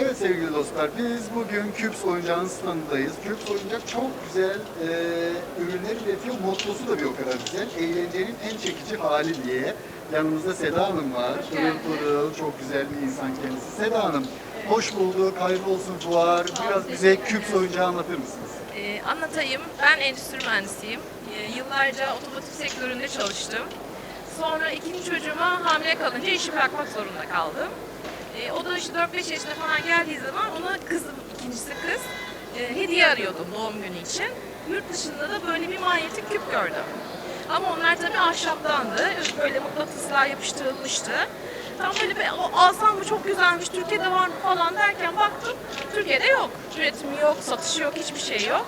Evet sevgili dostlar, biz bugün Küps oyuncağın standındayız. Küps oyuncak çok güzel e, ürünler üretiyor. Mottosu da bir o kadar güzel. Eğlencenin en çekici hali diye. Yanımızda Seda Hanım var. Pırıl pırıl, çok güzel bir insan kendisi. Seda Hanım, hoş bulduk, hayırlı olsun fuar. Biraz bize Küps oyuncağı anlatır mısınız? Ee, anlatayım. Ben endüstri mühendisiyim. Ee, yıllarca otomotiv sektöründe çalıştım. Sonra ikinci çocuğuma hamile kalınca işi bırakmak zorunda kaldım. Ee, o da işte 4-5 yaşına falan geldiği zaman ona kızım, ikincisi kız, e, hediye arıyordum doğum günü için. Yurt dışında da böyle bir manyetik küp gördüm. Ama onlar tabii ahşaptandı. Böyle mıknatıslar yapıştırılmıştı. Tam böyle bir "O, alsam mı çok güzelmiş, Türkiye'de var mı falan derken baktım Türkiye'de yok. Üretimi yok, satışı yok, hiçbir şey yok.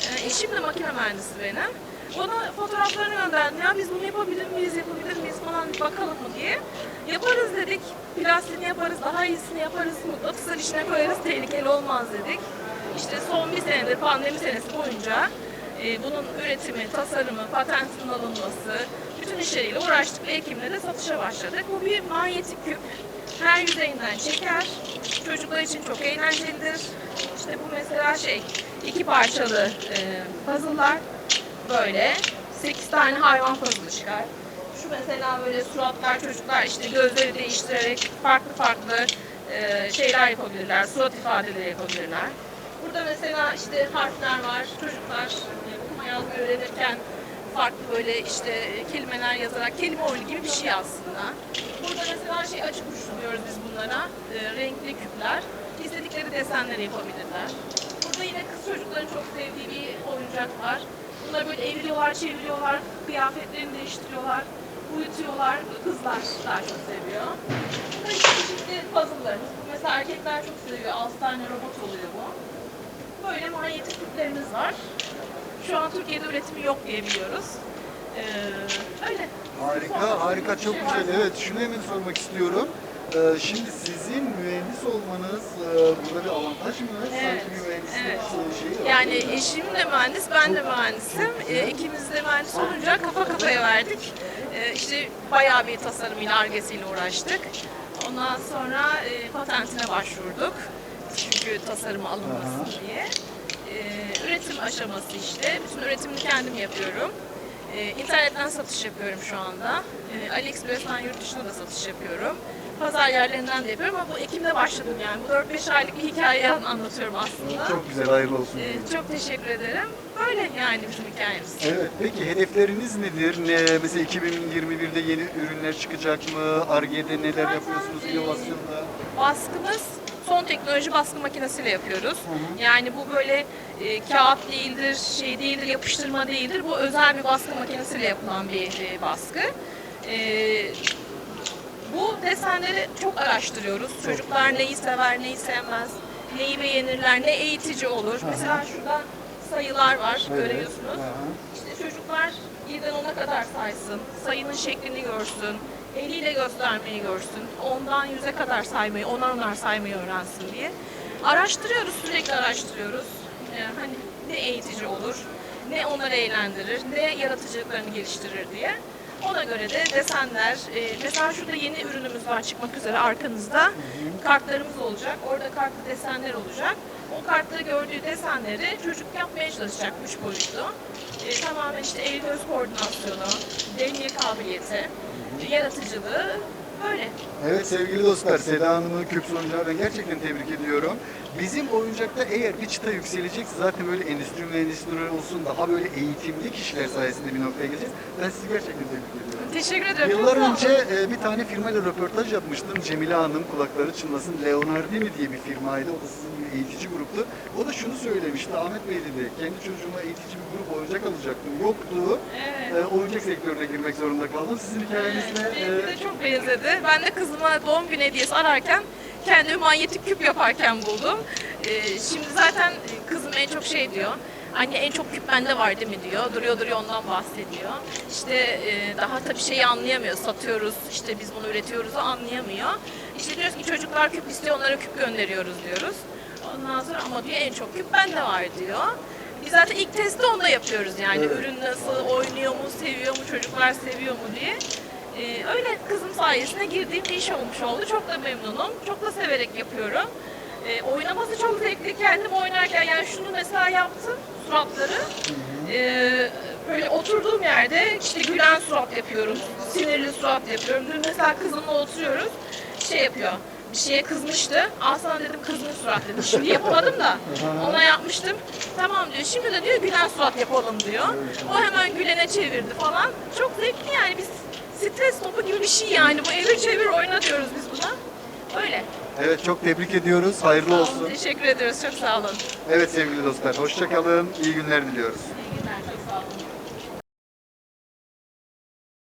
Ee, eşim de makine mühendisi benim. Bana fotoğraflarını gönderdi. Ya biz bunu yapabilir miyiz, yapabilir miyiz falan bakalım mı diye. Yaparız dedik. Plastiğini yaparız, daha iyisini yaparız. Mıknatısın içine koyarız, tehlikeli olmaz dedik. İşte son bir senedir, pandemi senesi boyunca e, bunun üretimi, tasarımı, patentinin alınması, bütün işleriyle uğraştık ve Ekim'de de satışa başladık. Bu bir manyetik küp. Her yüzeyinden çeker. Çocuklar için çok eğlencelidir. İşte bu mesela şey, iki parçalı e, puzzle'lar böyle. 8 tane hayvan puzzle çıkar. Şu mesela böyle suratlar çocuklar işte gözleri değiştirerek farklı farklı e, şeyler yapabilirler, surat ifadeleri yapabilirler. Burada mesela işte harfler var. Çocuklar okuma yazma öğrenirken farklı böyle işte kelimeler yazarak kelime oyunu gibi bir şey aslında. Burada mesela şey açık uçlu diyoruz biz bunlara. E, renkli küpler. İstedikleri desenleri yapabilirler. Burada yine kız çocukların çok sevdiği bir oyuncak var. Bunları böyle eviriyorlar, çeviriyorlar, kıyafetlerini değiştiriyorlar, uyutuyorlar. Kızlar daha çok seviyor. İşte çeşitli puzzle'larımız. Bu mesela erkekler çok seviyor. 6 tane robot oluyor bu. Böyle manyetik küplerimiz var. Şu an Türkiye'de üretimi yok diye biliyoruz. Ee, öyle. Harika, harika, çok Şey var. güzel. Evet, şunu hemen sormak istiyorum. Ee, şimdi sizin mühendis olmanız e, burada bir avantaj mı? Evet, Sanki bir mühendislik evet. var. Yani eşim de mühendis, ben de mühendisim. Ee, ikimiz de mühendis olunca kafa kafaya verdik. Ee, işte bayağı bir tasarımıyla, argesiyle uğraştık. Ondan sonra e, patentine başvurduk. Çünkü tasarımı alınmasın Aha. diye. Ee, üretim aşaması işte. Bütün üretimini kendim yapıyorum. Ee, internetten satış yapıyorum şu anda. Ee, AliExpress'ten yurt dışına da satış yapıyorum. Pazar yerlerinden de yapıyorum ama bu Ekim'de başladım yani. Bu 4-5 aylık bir hikayeyi anlatıyorum aslında. Çok güzel, hayırlı olsun. Ee, çok teşekkür ederim. Böyle yani bizim hikayemiz. Evet, peki hedefleriniz nedir? Ne, mesela 2021'de yeni ürünler çıkacak mı? Ar-Ge'de neler yapıyorsunuz? İnovasyonda? Baskımız son teknoloji baskı makinesiyle yapıyoruz. Yani bu böyle e, kağıt değildir, şey değildir, yapıştırma değildir. Bu özel bir baskı makinesiyle yapılan bir e, baskı. E, desenleri çok araştırıyoruz. Çocuklar neyi sever, neyi sevmez, neyi beğenirler, ne eğitici olur. Mesela şurada sayılar var, görüyorsunuz. Aha. İşte çocuklar birden ona kadar saysın, sayının şeklini görsün, eliyle göstermeyi görsün, ondan yüze kadar saymayı, onar onar saymayı öğrensin diye. Araştırıyoruz, sürekli araştırıyoruz. Ee, hani ne eğitici olur, ne onları eğlendirir, ne yaratıcılıklarını geliştirir diye. Ona göre de desenler, e, mesela şurada yeni ürünümüz var çıkmak üzere arkanızda. Kartlarımız olacak, orada kartlı desenler olacak. O kartta gördüğü desenleri çocuk yapmaya çalışacak üç boyutlu. E, tamamen işte el göz koordinasyonu, denge kabiliyeti, yaratıcılığı böyle. Evet sevgili dostlar, Seda Hanım'ı Küps oyuncağı ben gerçekten tebrik ediyorum. Bizim oyuncakta eğer bir çıta yükselecekse zaten böyle endüstri mühendisleri olsun daha böyle eğitimli kişiler sayesinde bir noktaya geleceğiz. Ben sizi gerçekten tebrik ediyorum. Teşekkür ederim. Yıllar Çok sağ olun. önce e, bir tane firmayla röportaj yapmıştım. Cemile Hanım kulakları çınlasın. Leonardini diye bir firmaydı. O da sizin bir eğitici gruptu. O da şunu söylemişti. Ahmet Bey dedi. Kendi çocuğuma eğitici bir grup oyuncak alacaktım. Yoktu. Evet. E, oyuncak sektörüne girmek zorunda kaldım. Sizin hikayenizle Benimki e, de çok benzedi. Ben de kızıma doğum günü hediyesi ararken kendimi manyetik küp yaparken buldum. Ee, şimdi zaten kızım en çok şey diyor. Anne en çok küp bende var değil mi diyor. Duruyor duruyor ondan bahsediyor. İşte e, daha tabii şeyi anlayamıyor. Satıyoruz işte biz bunu üretiyoruz anlayamıyor. İşte diyoruz ki çocuklar küp istiyor onlara küp gönderiyoruz diyoruz. Ondan sonra ama diyor en çok küp bende var diyor. Biz zaten ilk testi onda yapıyoruz yani. Evet. Ürün nasıl, oynuyor mu, seviyor mu, çocuklar seviyor mu diye. Ee, öyle kızım sayesinde girdiğim bir iş olmuş oldu. Çok da memnunum. Çok da severek yapıyorum. E, oynaması çok zevkli. Kendim oynarken yani şunu mesela yaptım suratları. E, böyle oturduğum yerde işte gülen surat yapıyorum, sinirli surat yapıyorum. Dün mesela kızımla oturuyoruz, şey yapıyor. Bir şeye kızmıştı. Aslan dedim kızmış surat dedim. Şimdi yapamadım da ona yapmıştım. Tamam diyor. Şimdi de diyor gülen surat yapalım diyor. O hemen gülene çevirdi falan. Çok zevkli yani biz stres topu gibi bir şey yani. Bu evir çevir oyna diyoruz biz buna. Öyle. Evet çok tebrik ediyoruz. Hayırlı Sağ olun, olsun. Teşekkür ediyoruz. Çok sağ olun. Evet sevgili dostlar hoşça kalın. İyi günler diliyoruz.